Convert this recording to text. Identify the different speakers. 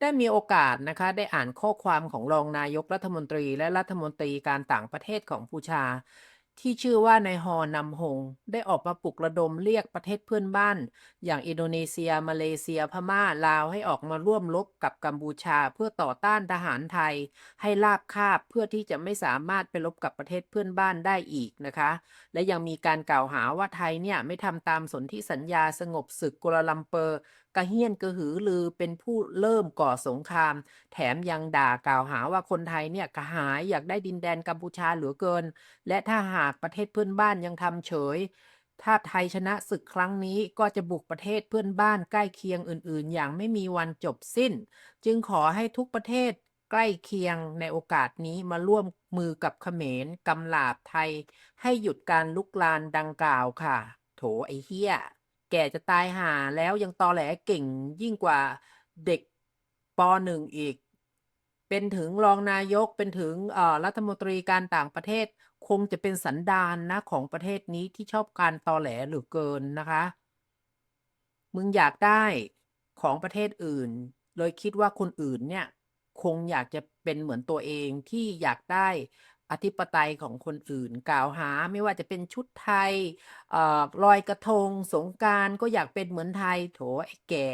Speaker 1: ได้มีโอกาสนะคะได้อ่านข้อความของรองนายกรัฐมนตรี และรัฐมนตรีการต่างประเทศของปูชา ที่ชื่อว่านายฮอนำฮงได้ออกมาปลุกระดมเรียกประเทศเพื่อนบ้าน อย่างอินโดนีเซีย มาเลเซียพม่าลาวให้ออกมาร่วมรบกับกัมพูชาเพื่อต่อต้านทหารไทย ให้ราบคาบเพื่อที่จะไม่สามารถไปรบกับประเทศเพื่อนบ้านได้อีกนะคะ และยังมีการกล่าวหาว่าไทยเนี่ยไม่ทำตามสนธิสัญญาสงบศึกกัวลาลัมเปอร์กระเฮียนกระหือรือเป็นผู้เริ่มก่อสงคราม แถมยังด่ากล่าวหาว่าคนไทยเนี่ยกระหายอยากได้ดินแดนกัมพูชาเหลือเกิน และถ้าหากประเทศเพื่อนบ้านยังทำเฉย ถ้าไทยชนะศึกครั้งนี้ก็จะบุกประเทศเพื่อนบ้านใกล้เคียงอื่น ๆ อย่างไม่มีวันจบสิ้น จึงขอให้ทุกประเทศใกล้เคียงในโอกาสนี้มาร่วมมือกับเขมรกำลาบไทย ให้หยุดการลุกลานดังกล่าวค่ะ โถไอเฮียแก่จะตายห่าแล้วยังตอแหลเก่งยิ่งกว่าเด็กปหนึ่งอีก เป็นถึงรองนายกเป็นถึงรัฐมนตรีการต่างประเทศ คงจะเป็นสันดานนะของประเทศนี้ที่ชอบการตอแหลเหลือเกินนะคะ มึงอยากได้ของประเทศอื่น เลยคิดว่าคนอื่นเนี่ย คงอยากจะเป็นเหมือนตัวเองที่อยากได้อธิปไตยของคนอื่นกล่าวหาไม่ว่าจะเป็นชุดไทยอ่อลอยกระทง สงกานต์ก็อยากเป็นเหมือนไทย โถไอ้แก่